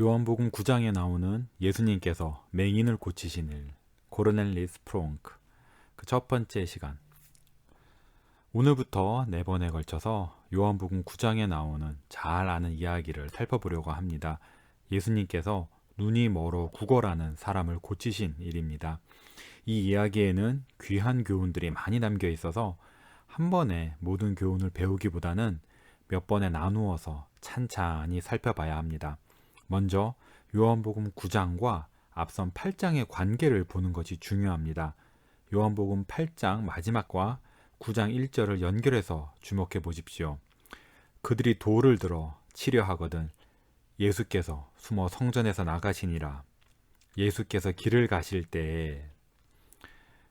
요한복음 9장에 나오는 예수님께서 맹인을 고치신 일, 코르넬리스 프롱크, 그 첫 번째 시간. 오늘부터 네 번에 걸쳐서 요한복음 9장에 나오는 잘 아는 이야기를 살펴보려고 합니다. 예수님께서 눈이 멀어 구걸하는 사람을 고치신 일입니다. 이 이야기에는 귀한 교훈들이 많이 담겨 있어서 한 번에 모든 교훈을 배우기보다는 몇 번에 나누어서 찬찬히 살펴봐야 합니다. 먼저 요한복음 9장과 앞선 8장의 관계를 보는 것이 중요합니다. 요한복음 8장 마지막과 9장 1절을 연결해서 주목해 보십시오. 그들이 돌을 들어 치려 하거든 예수께서 숨어 성전에서 나가시니라. 예수께서 길을 가실 때에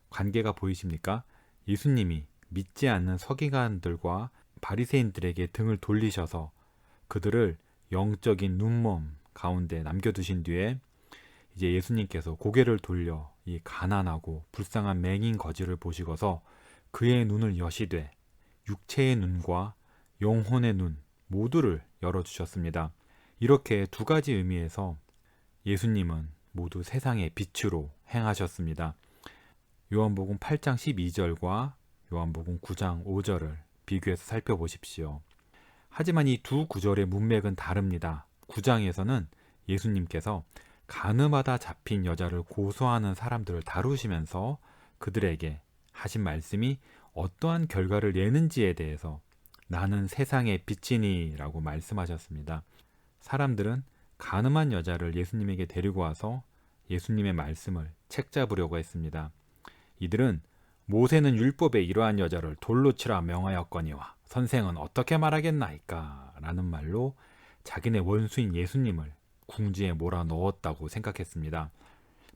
관계가 보이십니까? 예수님이 믿지 않는 서기관들과 바리새인들에게 등을 돌리셔서 그들을 영적인 눈먼 가운데 남겨두신 뒤에 이제 예수님께서 고개를 돌려 이 가난하고 불쌍한 맹인 거지를 보시고서 그의 눈을 여시되 육체의 눈과 영혼의 눈 모두를 열어주셨습니다. 이렇게 두 가지 의미에서 예수님은 모두 세상의 빛으로 행하셨습니다. 요한복음 8장 12절과 요한복음 9장 5절을 비교해서 살펴보십시오. 하지만 이 두 구절의 문맥은 다릅니다. 9장에서는 예수님께서 가늠하다 잡힌 여자를 고소하는 사람들을 다루시면서 그들에게 하신 말씀이 어떠한 결과를 내는지에 대해서 나는 세상의 빛이니 라고 말씀하셨습니다. 사람들은 가늠한 여자를 예수님에게 데리고 와서 예수님의 말씀을 책잡으려고 했습니다. 이들은 모세는 율법에 이러한 여자를 돌로 치라 명하였거니와 선생은 어떻게 말하겠나이까 라는 말로 자기네 원수인 예수님을 궁지에 몰아 넣었다고 생각했습니다.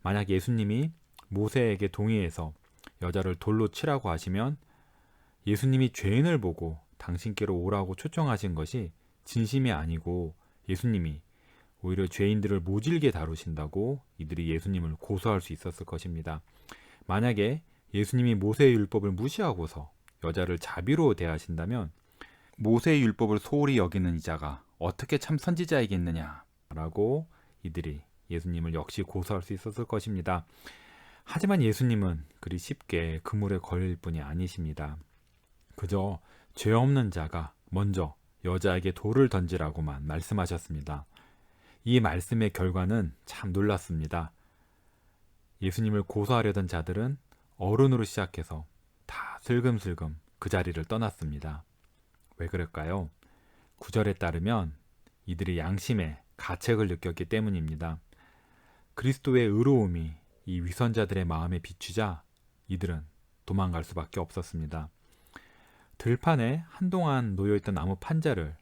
만약 예수님이 모세에게 동의해서 여자를 돌로 치라고 하시면 예수님이 죄인을 보고 당신께로 오라고 초청하신 것이 진심이 아니고 예수님이 오히려 죄인들을 모질게 다루신다고 이들이 예수님을 고소할 수 있었을 것입니다. 만약에 예수님이 모세의 율법을 무시하고서 여자를 자비로 대하신다면 모세의 율법을 소홀히 여기는 이자가 어떻게 참 선지자이겠느냐라고 이들이 예수님을 역시 고소할 수 있었을 것입니다. 하지만 예수님은 그리 쉽게 그물에 걸릴 뿐이 아니십니다. 그저 죄 없는 자가 먼저 여자에게 돌을 던지라고만 말씀하셨습니다. 이 말씀의 결과는 참 놀랐습니다. 예수님을 고소하려던 자들은 어른으로 시작해서 다 슬금슬금 그 자리를 떠났습니다. 왜 그럴까요? 구절에 따르면 이들이 양심의 가책을 느꼈기 때문입니다. 그리스도의 의로움이 이 위선자들의 마음에 비추자 이들은 도망갈 수밖에 없었습니다. 들판에 한동안 놓여있던 나무 판자를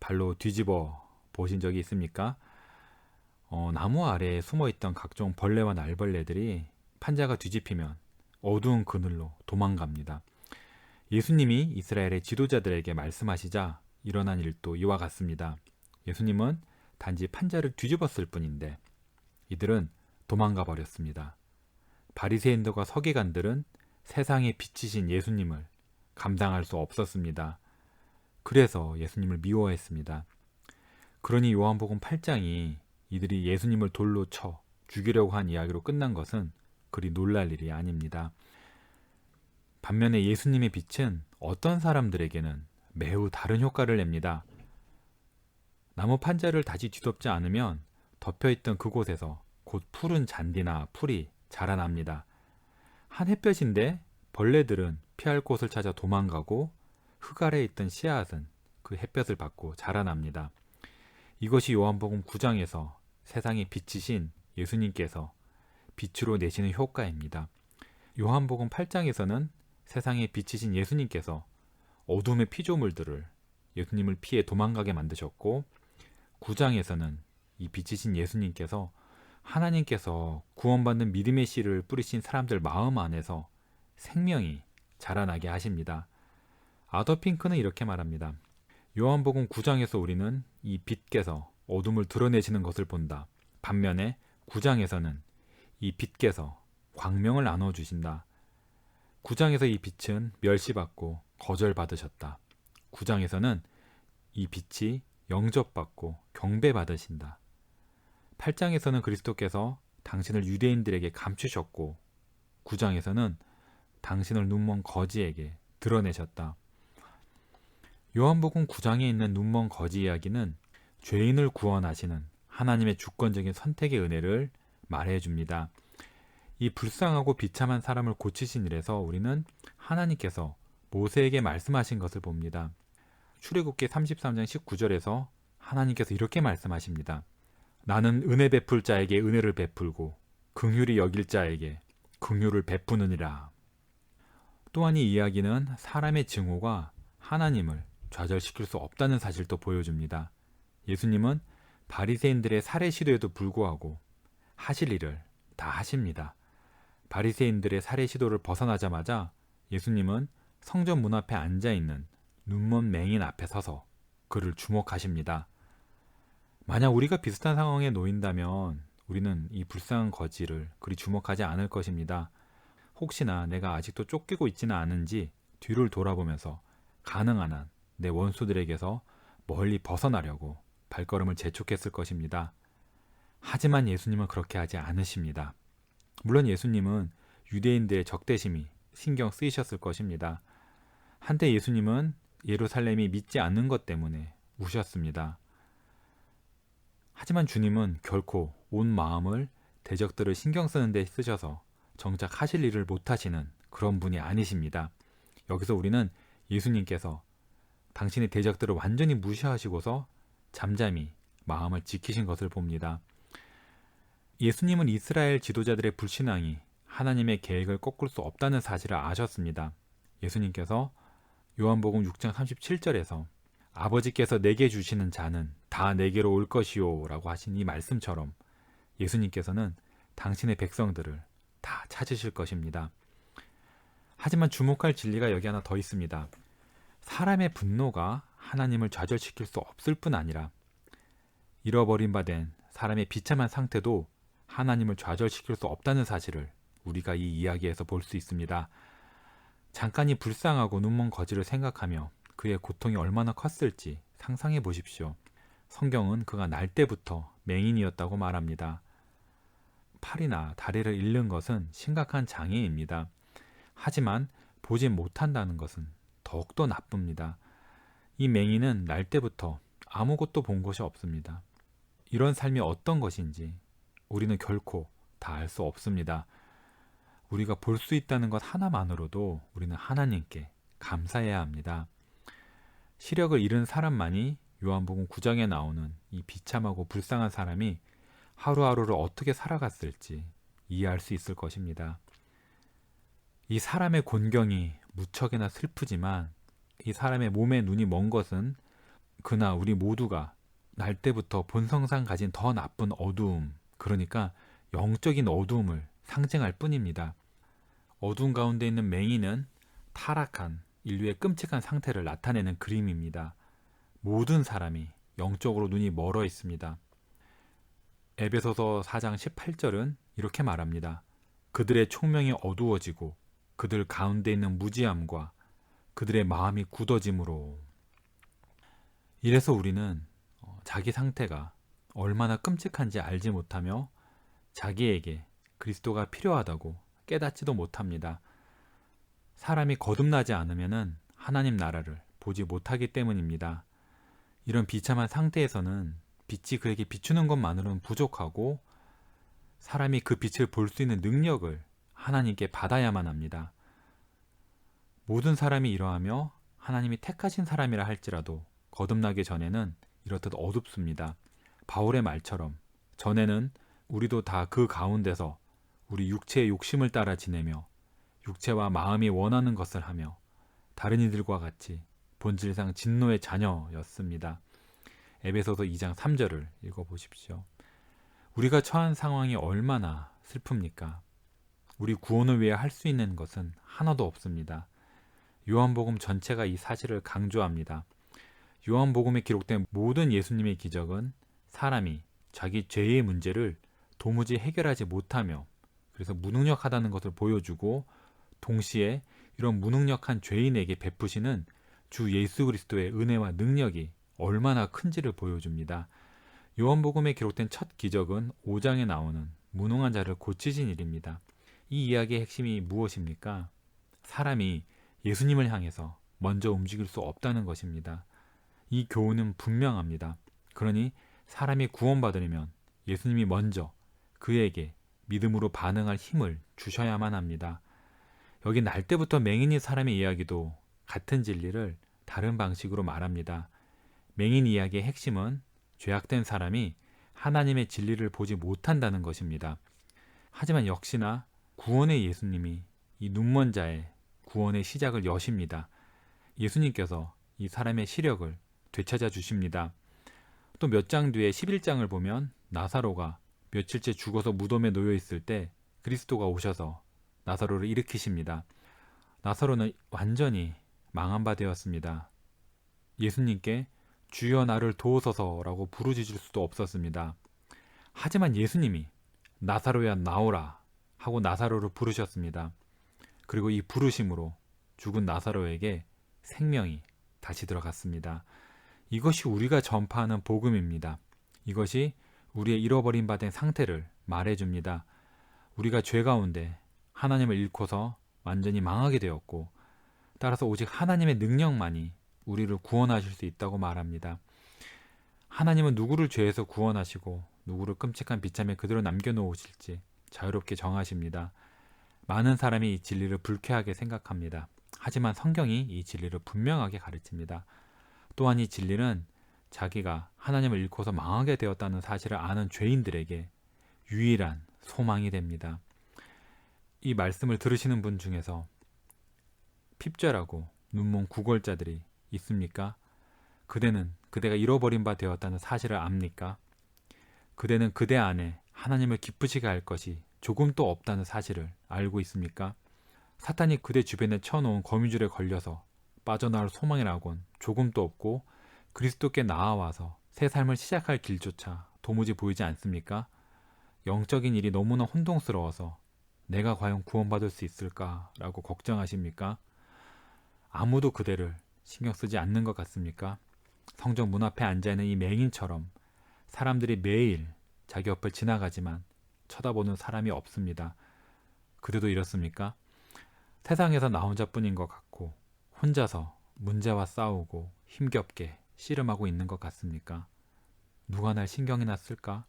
발로 뒤집어 보신 적이 있습니까? 어, 나무 아래에 숨어있던 각종 벌레와 날벌레들이 판자가 뒤집히면 어두운 그늘로 도망갑니다. 예수님이 이스라엘의 지도자들에게 말씀하시자 일어난 일도 이와 같습니다. 예수님은 단지 판자를 뒤집었을 뿐인데 이들은 도망가 버렸습니다. 바리새인들과 서기관들은 세상에 비치신 예수님을 감당할 수 없었습니다. 그래서 예수님을 미워했습니다. 그러니 요한복음 8장이 이들이 예수님을 돌로 쳐 죽이려고 한 이야기로 끝난 것은 그리 놀랄 일이 아닙니다. 반면에 예수님의 빛은 어떤 사람들에게는 매우 다른 효과를 냅니다. 나무 판자를 다시 뒤덮지 않으면 덮여있던 그곳에서 곧 푸른 잔디나 풀이 자라납니다. 한 햇볕인데 벌레들은 피할 곳을 찾아 도망가고 흙 아래에 있던 씨앗은 그 햇볕을 받고 자라납니다. 이것이 요한복음 9장에서 세상에 빛이신 예수님께서 빛으로 내시는 효과입니다. 요한복음 8장에서는 세상에 빛이신 예수님께서 어둠의 피조물들을 예수님을 피해 도망가게 만드셨고 9장에서는 이 빛이신 예수님께서 하나님께서 구원받는 믿음의 씨를 뿌리신 사람들 마음 안에서 생명이 자라나게 하십니다. 아더 핑크는 이렇게 말합니다. 요한복음 9장에서 우리는 이 빛께서 어둠을 드러내시는 것을 본다. 반면에 9장에서는 이 빛께서 광명을 나눠 주신다. 9장에서 이 빛은 멸시받고 거절받으셨다. 9장에서는 이 빛이 영접받고 경배받으신다. 8장에서는 그리스도께서 당신을 유대인들에게 감추셨고 9장에서는 당신을 눈먼 거지에게 드러내셨다. 요한복음 9장에 있는 눈먼 거지 이야기는 죄인을 구원하시는 하나님의 주권적인 선택의 은혜를 말해 줍니다. 이 불쌍하고 비참한 사람을 고치신 일에서 우리는 하나님께서 모세에게 말씀하신 것을 봅니다. 출애굽기 33장 19절에서 하나님께서 이렇게 말씀하십니다. 나는 은혜 베풀 자에게 은혜를 베풀고 긍휼히 여길 자에게 긍휼을 베푸느니라. 또한 이 이야기는 사람의 증오가 하나님을 좌절시킬 수 없다는 사실도 보여줍니다. 예수님은 바리새인들의 살해 시도에도 불구하고 하실 일을 다 하십니다. 바리새인들의 살해 시도를 벗어나자마자 예수님은 성전 문 앞에 앉아 있는 눈먼 맹인 앞에 서서 그를 주목하십니다. 만약 우리가 비슷한 상황에 놓인다면 우리는 이 불쌍한 거지를 그리 주목하지 않을 것입니다. 혹시나 내가 아직도 쫓기고 있지는 않은지 뒤를 돌아보면서 가능한 한 내 원수들에게서 멀리 벗어나려고 발걸음을 재촉했을 것입니다. 하지만 예수님은 그렇게 하지 않으십니다. 물론 예수님은 유대인들의 적대심이 신경 쓰이셨을 것입니다. 한때 예수님은 예루살렘이 믿지 않는 것 때문에 우셨습니다. 하지만 주님은 결코 온 마음을 대적들을 신경 쓰는 데 쓰셔서 정작 하실 일을 못 하시는 그런 분이 아니십니다. 여기서 우리는 예수님께서 당신의 대적들을 완전히 무시하시고서 잠잠히 마음을 지키신 것을 봅니다. 예수님은 이스라엘 지도자들의 불신앙이 하나님의 계획을 꺾을 수 없다는 사실을 아셨습니다. 예수님께서 요한복음 6장 37절에서 아버지께서 내게 주시는 자는 다 내게로 올 것이요 라고 하신 이 말씀처럼 예수님께서는 당신의 백성들을 다 찾으실 것입니다. 하지만 주목할 진리가 여기 하나 더 있습니다. 사람의 분노가 하나님을 좌절시킬 수 없을 뿐 아니라 잃어버린 바 된 사람의 비참한 상태도 하나님을 좌절시킬 수 없다는 사실을 우리가 이 이야기에서 볼 수 있습니다. 잠깐이 불쌍하고 눈먼 거지를 생각하며 그의 고통이 얼마나 컸을지 상상해 보십시오. 성경은 그가 날 때부터 맹인이었다고 말합니다. 팔이나 다리를 잃는 것은 심각한 장애입니다. 하지만 보지 못한다는 것은 더욱더 나쁩니다. 이 맹인은 날 때부터 아무것도 본 것이 없습니다. 이런 삶이 어떤 것인지 우리는 결코 다 알 수 없습니다. 우리가 볼 수 있다는 것 하나만으로도 우리는 하나님께 감사해야 합니다. 시력을 잃은 사람만이 요한복음 9장에 나오는 이 비참하고 불쌍한 사람이 하루하루를 어떻게 살아갔을지 이해할 수 있을 것입니다. 이 사람의 곤경이 무척이나 슬프지만 이 사람의 몸에 눈이 먼 것은 그나 우리 모두가 날 때부터 본성상 가진 더 나쁜 어두움, 그러니까 영적인 어두움을 상징할 뿐입니다. 어두운 가운데 있는 맹인은 타락한 인류의 끔찍한 상태를 나타내는 그림입니다. 모든 사람이 영적으로 눈이 멀어 있습니다. 에베소서 4장 18절은 이렇게 말합니다. 그들의 총명이 어두워지고 그들 가운데 있는 무지함과 그들의 마음이 굳어짐으로 이래서 우리는 어, 자기 상태가 얼마나 끔찍한지 알지 못하며 자기에게 그리스도가 필요하다고 깨닫지도 못합니다. 사람이 거듭나지 않으면 하나님 나라를 보지 못하기 때문입니다. 이런 비참한 상태에서는 빛이 그에게 비추는 것만으로는 부족하고 사람이 그 빛을 볼 수 있는 능력을 하나님께 받아야만 합니다. 모든 사람이 이러하며 하나님이 택하신 사람이라 할지라도 거듭나기 전에는 이렇듯 어둡습니다. 바울의 말처럼 전에는 우리도 다 그 가운데서 우리 육체의 욕심을 따라 지내며 육체와 마음이 원하는 것을 하며 다른 이들과 같이 본질상 진노의 자녀였습니다. 에베소서 2장 3절을 읽어 보십시오. 우리가 처한 상황이 얼마나 슬픕니까? 우리 구원을 위해 할 수 있는 것은 하나도 없습니다. 요한복음 전체가 이 사실을 강조합니다. 요한복음에 기록된 모든 예수님의 기적은 사람이 자기 죄의 문제를 도무지 해결하지 못하며 그래서 무능력하다는 것을 보여주고 동시에 이런 무능력한 죄인에게 베푸시는 주 예수 그리스도의 은혜와 능력이 얼마나 큰지를 보여줍니다. 요한복음에 기록된 첫 기적은 5장에 나오는 무능한 자를 고치신 일입니다. 이 이야기의 핵심이 무엇입니까? 사람이 예수님을 향해서 먼저 움직일 수 없다는 것입니다. 이 교훈은 분명합니다. 그러니 사람이 구원받으려면 예수님이 먼저 그에게 믿음으로 반응할 힘을 주셔야만 합니다. 여기 날 때부터 맹인이 사람의 이야기도 같은 진리를 다른 방식으로 말합니다. 맹인 이야기의 핵심은 죄악된 사람이 하나님의 진리를 보지 못한다는 것입니다. 하지만 역시나 구원의 예수님이 이 눈먼 자의 구원의 시작을 여십니다. 예수님께서 이 사람의 시력을 되찾아 주십니다. 또 몇 장 뒤에 11장을 보면 나사로가 며칠째 죽어서 무덤에 놓여 있을 때 그리스도가 오셔서 나사로를 일으키십니다. 나사로는 완전히 망한 바 되었습니다. 예수님께 주여 나를 도우소서라고 부르짖을 수도 없었습니다. 하지만 예수님이 나사로야 나오라 하고 나사로를 부르셨습니다. 그리고 이 부르심으로 죽은 나사로에게 생명이 다시 들어갔습니다. 이것이 우리가 전파하는 복음입니다. 이것이 우리의 잃어버린 바 된 상태를 말해줍니다. 우리가 죄 가운데 하나님을 잃고서 완전히 망하게 되었고, 따라서 오직 하나님의 능력만이 우리를 구원하실 수 있다고 말합니다. 하나님은 누구를 죄에서 구원하시고 누구를 끔찍한 비참에 그대로 남겨놓으실지 자유롭게 정하십니다. 많은 사람이 이 진리를 불쾌하게 생각합니다. 하지만 성경이 이 진리를 분명하게 가르칩니다. 또한 이 진리는 자기가 하나님을 잃고서 망하게 되었다는 사실을 아는 죄인들에게 유일한 소망이 됩니다. 이 말씀을 들으시는 분 중에서 핍절하고 눈먼 구걸자들이 있습니까? 그대는 그대가 잃어버린 바 되었다는 사실을 압니까? 그대는 그대 안에 하나님을 기쁘시게 할 것이 조금도 없다는 사실을 알고 있습니까? 사탄이 그대 주변에 쳐놓은 거미줄에 걸려서 빠져나올 소망이라곤 조금도 없고 그리스도께 나아와서 새 삶을 시작할 길조차 도무지 보이지 않습니까? 영적인 일이 너무나 혼동스러워서 내가 과연 구원받을 수 있을까라고 걱정하십니까? 아무도 그대를 신경 쓰지 않는 것 같습니까? 성전 문 앞에 앉아있는 이 맹인처럼 사람들이 매일 자기 옆을 지나가지만 쳐다보는 사람이 없습니다. 그대도 이렇습니까? 세상에서 나 혼자뿐인 것 같고 혼자서 문제와 싸우고 힘겹게 씨름하고 있는 것 같습니까? 누가 날 신경이나 쓸까?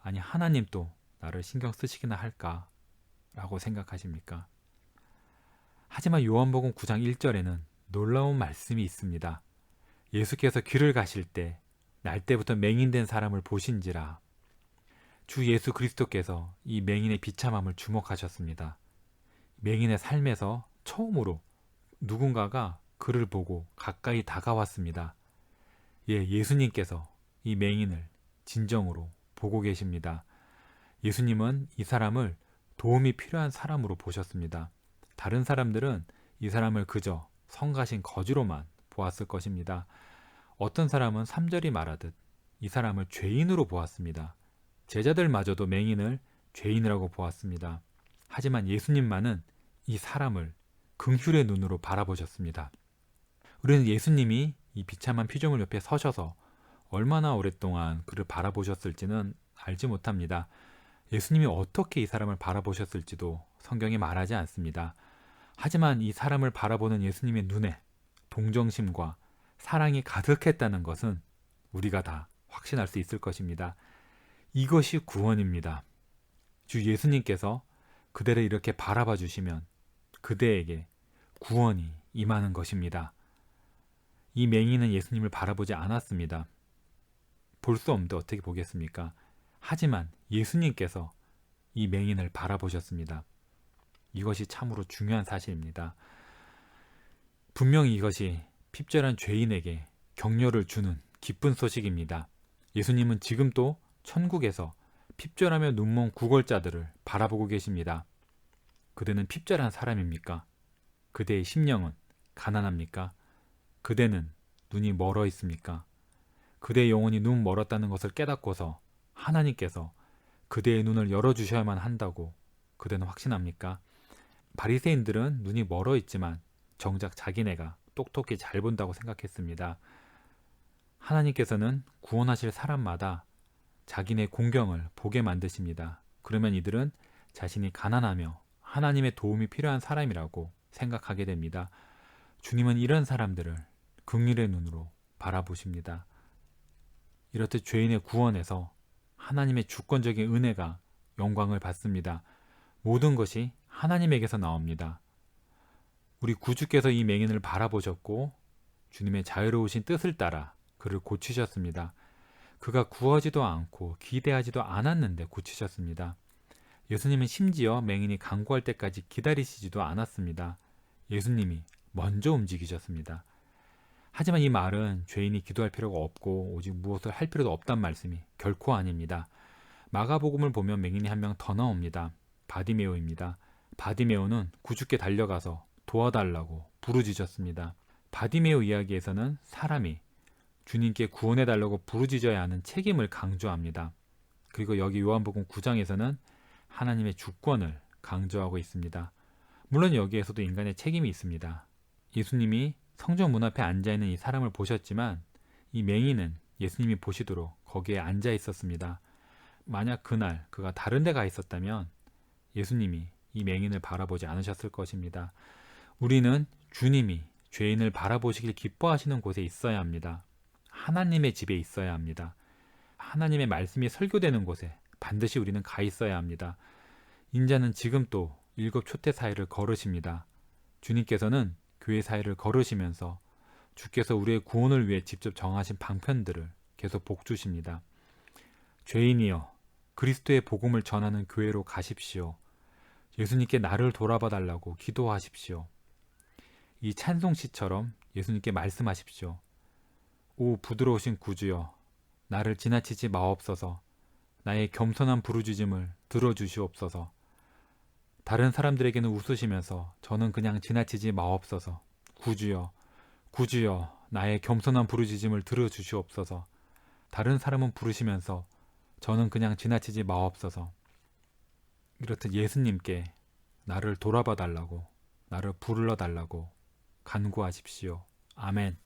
아니 하나님 또 나를 신경 쓰시기나 할까? 라고 생각하십니까? 하지만 요한복음 9장 1절에는 놀라운 말씀이 있습니다. 예수께서 길을 가실 때 날 때부터 맹인된 사람을 보신지라 주 예수 그리스도께서 이 맹인의 비참함을 주목하셨습니다. 맹인의 삶에서 처음으로 누군가가 그를 보고 가까이 다가왔습니다. 예, 예수님께서 이 맹인을 진정으로 보고 계십니다. 예수님은 이 사람을 도움이 필요한 사람으로 보셨습니다. 다른 사람들은 이 사람을 그저 성가신 거지로만 보았을 것입니다. 어떤 사람은 3절이 말하듯 이 사람을 죄인으로 보았습니다. 제자들마저도 맹인을 죄인이라고 보았습니다. 하지만 예수님만은 이 사람을 긍휼의 눈으로 바라보셨습니다. 우리는 예수님이 이 비참한 피조물 옆에 서셔서 얼마나 오랫동안 그를 바라보셨을지는 알지 못합니다. 예수님이 어떻게 이 사람을 바라보셨을지도 성경이 말하지 않습니다. 하지만 이 사람을 바라보는 예수님의 눈에 동정심과 사랑이 가득했다는 것은 우리가 다 확신할 수 있을 것입니다. 이것이 구원입니다. 주 예수님께서 그대를 이렇게 바라봐 주시면 그대에게 구원이 임하는 것입니다. 이 맹인은 예수님을 바라보지 않았습니다. 볼 수 없는데 어떻게 보겠습니까? 하지만 예수님께서 이 맹인을 바라보셨습니다. 이것이 참으로 중요한 사실입니다. 분명히 이것이 핍절한 죄인에게 격려를 주는 기쁜 소식입니다. 예수님은 지금도 천국에서 핍절하며 눈먼 구걸자들을 바라보고 계십니다. 그대는 핍절한 사람입니까? 그대의 심령은 가난합니까? 그대는 눈이 멀어 있습니까? 그대의 영혼이 눈 멀었다는 것을 깨닫고서 하나님께서 그대의 눈을 열어주셔야만 한다고 그대는 확신합니까? 바리새인들은 눈이 멀어 있지만 정작 자기네가 똑똑히 잘 본다고 생각했습니다. 하나님께서는 구원하실 사람마다 자기네 공경을 보게 만드십니다. 그러면 이들은 자신이 가난하며 하나님의 도움이 필요한 사람이라고 생각하게 됩니다. 주님은 이런 사람들을 긍휼의 눈으로 바라보십니다. 이렇듯 죄인의 구원에서 하나님의 주권적인 은혜가 영광을 받습니다. 모든 것이 하나님에게서 나옵니다. 우리 구주께서 이 맹인을 바라보셨고 주님의 자유로우신 뜻을 따라 그를 고치셨습니다. 그가 구하지도 않고 기대하지도 않았는데 고치셨습니다. 예수님은 심지어 맹인이 강구할 때까지 기다리시지도 않았습니다. 예수님이 먼저 움직이셨습니다. 하지만 이 말은 죄인이 기도할 필요가 없고 오직 무엇을 할 필요도 없단 말씀이 결코 아닙니다. 마가복음을 보면 맹인이 한 명 더 나옵니다. 바디메오입니다. 바디메오는 구주께 달려가서 도와달라고 부르짖었습니다. 바디메오 이야기에서는 사람이 주님께 구원해 달라고 부르짖어야 하는 책임을 강조합니다. 그리고 여기 요한복음 9장에서는 하나님의 주권을 강조하고 있습니다. 물론 여기에서도 인간의 책임이 있습니다. 예수님이 성전 문 앞에 앉아 있는 이 사람을 보셨지만 이 맹인은 예수님이 보시도록 거기에 앉아 있었습니다. 만약 그날 그가 다른 데 가 있었다면 예수님이 이 맹인을 바라보지 않으셨을 것입니다. 우리는 주님이 죄인을 바라보시길 기뻐하시는 곳에 있어야 합니다. 하나님의 집에 있어야 합니다. 하나님의 말씀이 설교되는 곳에 반드시 우리는 가 있어야 합니다. 인자는 지금 또 일곱 초대 사회를 걸으십니다. 주님께서는 교회 사회를 걸으시면서 주께서 우리의 구원을 위해 직접 정하신 방편들을 계속 복주십니다. 죄인이여 그리스도의 복음을 전하는 교회로 가십시오. 예수님께 나를 돌아봐 달라고 기도하십시오. 이 찬송시처럼 예수님께 말씀하십시오. 오 부드러우신 구주여 나를 지나치지 마옵소서 나의 겸손한 부르짖음을 들어주시옵소서 다른 사람들에게는 웃으시면서 저는 그냥 지나치지 마옵소서 구주여 구주여 나의 겸손한 부르짖음을 들어주시옵소서 다른 사람은 부르시면서 저는 그냥 지나치지 마옵소서 이렇듯 예수님께 나를 돌아봐 달라고 나를 부르러 달라고 간구하십시오. 아멘.